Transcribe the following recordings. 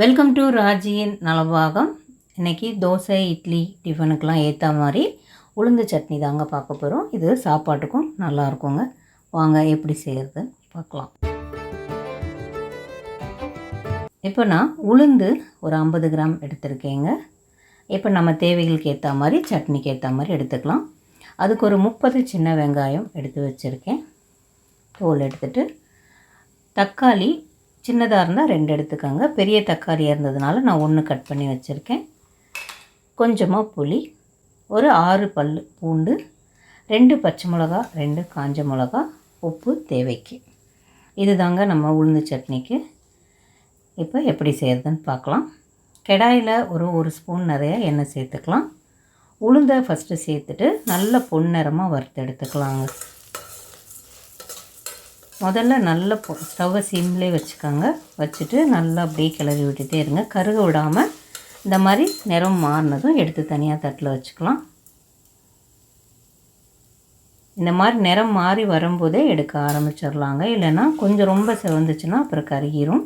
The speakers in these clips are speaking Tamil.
வெல்கம் டு ராஜியின் நலபாகம் இன்றைக்கி தோசை இட்லி டிஃபனுக்கெலாம் ஏற்ற மாதிரி உளுந்து சட்னி தாங்க பார்க்க போகிறோம் இது சாப்பாட்டுக்கும் நல்லா இருக்குங்க. வாங்க எப்படி செய்கிறது பார்க்கலாம். இப்போ நான் உளுந்து ஒரு ஐம்பது கிராம் எடுத்திருக்கேங்க. இப்போ நம்ம தேவைகளுக்கு ஏற்ற மாதிரி சட்னிக்கு ஏற்ற மாதிரி எடுத்துக்கலாம். அதுக்கு ஒரு முப்பது சின்ன வெங்காயம் எடுத்து வச்சுருக்கேன். தோல் எடுத்துகிட்டு தக்காளி சின்னதாக இருந்தால் ரெண்டு எடுத்துக்கோங்க. பெரிய தக்காளியாக இருந்ததுனால நான் ஒன்று கட் பண்ணி வச்சுருக்கேன். கொஞ்சமாக புளி ஒரு ஆறு பல் பூண்டு ரெண்டு பச்சை மிளகா ரெண்டு காஞ்ச மிளகா உப்பு தேவைக்கு. இது தாங்க நம்ம உளுந்து சட்னிக்கு. இப்போ எப்படி செய்கிறதுன்னு பார்க்கலாம். கிடாயில் ஒரு ஒரு ஸ்பூன் நிறைய எண்ணெய் சேர்த்துக்கலாம். உளுந்தை ஃபஸ்ட்டு சேர்த்துட்டு நல்ல பொன்னிறமாக வறுத்து எடுத்துக்கலாங்க. முதல்ல நல்ல ஸ்டவ்வை சிம்லே வச்சுக்கோங்க. வச்சுட்டு நல்லா அப்படியே கிளறி விட்டுட்டே இருங்க. கருக விடாமல் இந்த மாதிரி நிறம் மாறினதும் எடுத்து தனியாக தட்டில் வச்சுக்கலாம். இந்த மாதிரி நிறம் மாறி வரும்போதே எடுக்க ஆரம்பிச்சிடலாங்க. இல்லைன்னா கொஞ்சம் ரொம்ப சிவந்துச்சுன்னா அப்புறம் கருகிரும்.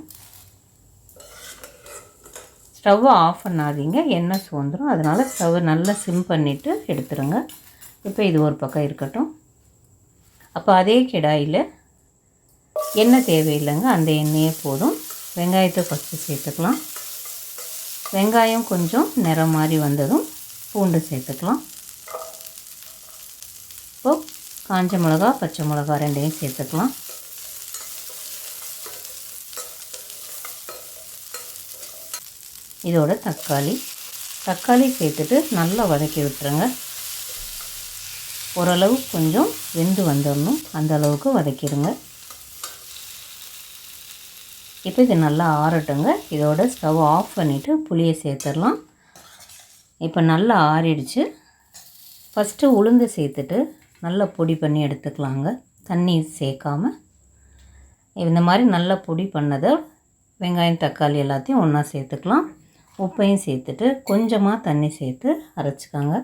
ஸ்டவ்வை ஆஃப் பண்ணாதீங்க. எண்ணெய் சுதந்திரம் அதனால் ஸ்டவ்வை நல்லா சிம் பண்ணிவிட்டு எடுத்துருங்க. இப்போ இது ஒரு பக்கம் இருக்கட்டும். அப்போ அதே கிடாயில் எண்ணெய் தேவையில்லைங்க. அந்த எண்ணெயே போதும். வெங்காயத்தை ஃபஸ்ட்டு சேர்த்துக்கலாம். வெங்காயம் கொஞ்சம் நிறம் மாதிரி வந்ததும் பூண்டு சேர்த்துக்கலாம். இப்போது காஞ்ச மிளகா பச்சை மிளகா ரெண்டையும் சேர்த்துக்கலாம். இதோட தக்காளி. தக்காளி சேர்த்துட்டு நல்லா வதக்கி விட்டுருங்க. ஓரளவு கொஞ்சம் வெந்து வந்துடணும் அந்த அளவுக்கு வதக்கிடுங்க. இப்போ இது நல்லா ஆறட்டுங்க. இதோட ஸ்டவ் ஆஃப் பண்ணிவிட்டு புளியை சேர்த்துடலாம். இப்போ நல்லா ஆறிடுச்சு. ஃபஸ்ட்டு உளுந்து சேர்த்துட்டு நல்லா பொடி பண்ணி எடுத்துக்கலாங்க. தண்ணி சேர்க்காம. இந்த மாதிரி நல்லா பொடி பண்ணதை வெங்காயம் தக்காளி எல்லாத்தையும் ஒன்றா சேர்த்துக்கலாம். உப்பையும் சேர்த்துட்டு கொஞ்சமாக தண்ணி சேர்த்து அரைச்சிக்கோங்க.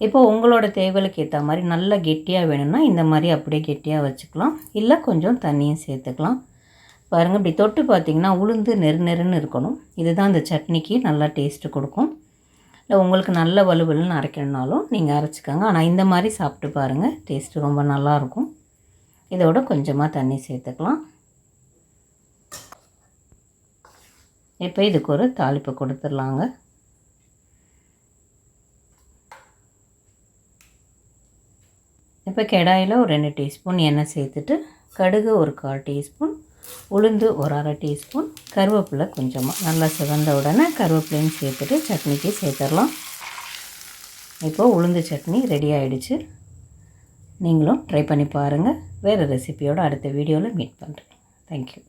இப்போ உங்களோட தேவைகளுக்கு ஏற்ற மாதிரி நல்லா கெட்டியாக வேணும்னா இந்த மாதிரி அப்படியே கெட்டியாக வச்சுக்கலாம். இல்லை கொஞ்சம் தண்ணியும் சேர்த்துக்கலாம். பாருங்கள் இப்படி தொட்டு பார்த்திங்கன்னா உளுந்து நெரு நெருன்னு இருக்கணும். இதுதான் இந்த சட்னிக்கு நல்லா டேஸ்ட்டு கொடுக்கும். இல்லை உங்களுக்கு நல்ல வலுவலுன்னு அரைக்கணுனாலும் நீங்கள் அரைச்சிக்கோங்க. ஆனால் இந்த மாதிரி சாப்பிட்டு பாருங்கள் டேஸ்ட்டு ரொம்ப நல்லாயிருக்கும் இதோட கொஞ்சமாக தண்ணி சேர்த்துக்கலாம். இப்போ இதுக்கு ஒரு தாளிப்பு கொடுத்துடலாங்க. இப்போ கெடாயில் ஒரு ரெண்டு டீஸ்பூன் எண்ணெய் சேர்த்துட்டு கடுகு ஒரு கால் டீஸ்பூன் உளுந்து ஒரு அரை டீஸ்பூன் கருவேப்பிலை கொஞ்சமாக நல்லா சிவந்த உடனே கருவேப்பிலையும் சேர்த்துட்டு சட்னிக்கு சேர்த்துடலாம். இப்போது உளுந்து சட்னி ரெடி ஆகிடுச்சு நீங்களும் ட்ரை பண்ணி பாருங்கள் வேறு ரெசிபியோடு அடுத்த வீடியோவில் மீட் பண்ணுறேன் தேங்க்யூ